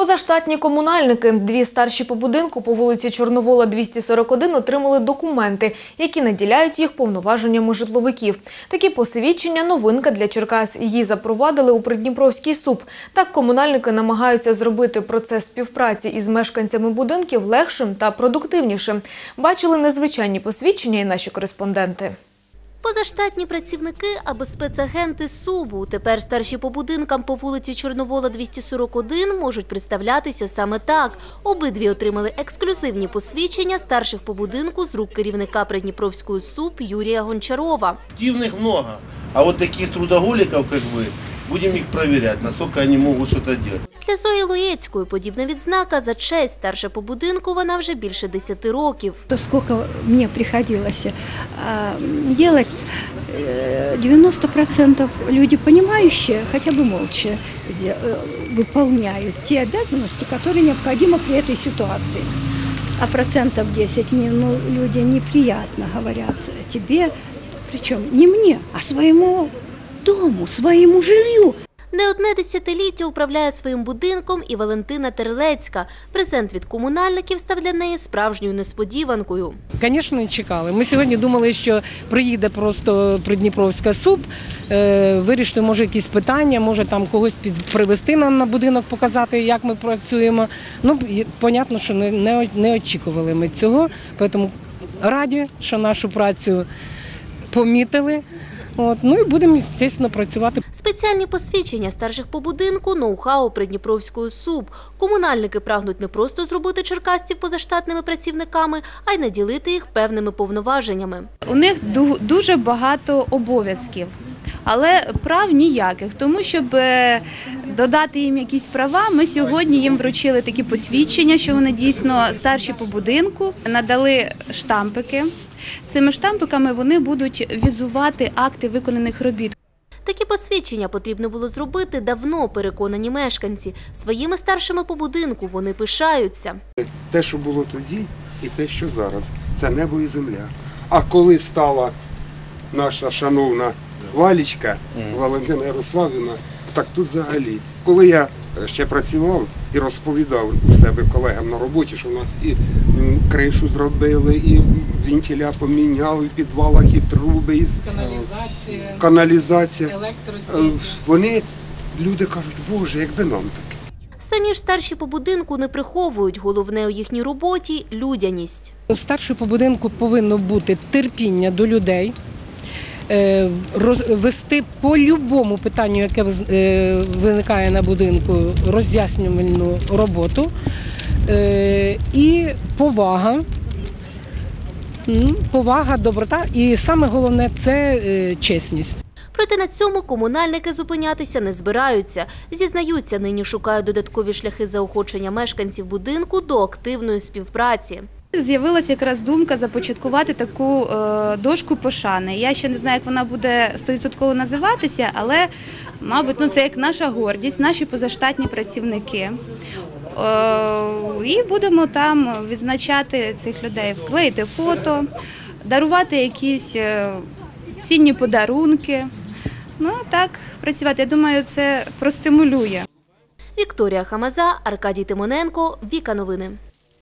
Позаштатні комунальники, дві старші по будинку по вулиці Чорновола 241 отримали документи, які наділяють їх повноваженнями житловиків. Такі посвідчення – новинка для Черкас. Її запровадили у Придніпровський суд. Так комунальники намагаються зробити процес співпраці із мешканцями будинків легшим та продуктивнішим. Бачили незвичайні посвідчення і наші кореспонденти. Позаштатні працівники або спецагенти СУБУ. Тепер старші по будинкам по вулиці Чорновола 241 можуть представлятися саме так. Обидві отримали ексклюзивні посвідчення старших по будинку з рук керівника Придніпровської СУБ Юрія Гончарова. Дівних много, а от таких трудоголіків, як вы, будем их проверять, насколько они могут что-то делать. Для Зої Лоєцької подібна відзнака за честь старша по будинку вона вже більше 10 років. То сколько мне приходилось а, делать, э, 90% люди понимающие, хотя бы молча де- э, выполняют те обязанности, которые необходимы при этой ситуации. А процентов 10 не, ну, люди неприятно говорят тебе, причем не мне, а своему дому, своему жилью. Не одне десятиліття управляє своїм будинком і Валентина Терлецька. Презент від комунальників став для неї справжньою несподіванкою. Звісно, не чекали. Ми сьогодні думали, що приїде просто Придніпровська СУП, е, вирішити, може, якісь питання, може там когось привезти нам на будинок, показати, як ми працюємо. Ну, понятно, що не, не, не очікували ми цього, тому раді, що нашу працю помітили. От, ну і будемо, звісно, працювати. Спеціальні посвідчення старших по будинку ноу-хау Придніпровської СУБ. Комунальники прагнуть не просто зробити черкастів позаштатними працівниками, а й наділити їх певними повноваженнями. У них дуже багато обов'язків, але прав ніяких. Тому, щоб е, додати їм якісь права, ми сьогодні їм вручили такі посвідчення, що вони дійсно старші по будинку, надали штампики. Цими штампиками вони будуть візувати акти виконаних робіт. Такі посвідчення потрібно було зробити давно, переконані мешканці. Своїми старшими по будинку вони пишаються. те, що було тоді, і те, що зараз. Це небо і земля. А коли стала наша шановна Валічка Валентина Ярославівна, так тут взагалі. Коли я ще працював і розповідав у себе колегам на роботі, що в нас і кришу зробили, і вентиля поміняли в підвалах, і труби, і Каналізація, каналізація. Е, електросіті. Вони, люди кажуть, Боже, якби нам таке. Самі ж старші по будинку не приховують. Головне у їхній роботі людяність. Старше по будинку повинно бути терпіння до людей, е, вести по любому питанню, яке е, виникає на будинку, роз'яснювальну роботу е, і повага. М, Повага, доброта і саме головне це е, чесність. Проте на цьому комунальники зупинятися не збираються. Зізнаються, нині шукають додаткові шляхи заохочення мешканців будинку до активної співпраці. З'явилася якраз думка започаткувати таку е, дошку пошани. Я ще не знаю, як вона буде 100% називатися, але, мабуть, ну, це як наша гордість, наші позаштатні працівники. Е, і будемо там відзначати цих людей, вклеїти фото, дарувати якісь е, цінні подарунки. Ну так, працювати. Я думаю, це простимулює. Вікторія Хамаза, Аркадій Тимоненко, Віка Новини.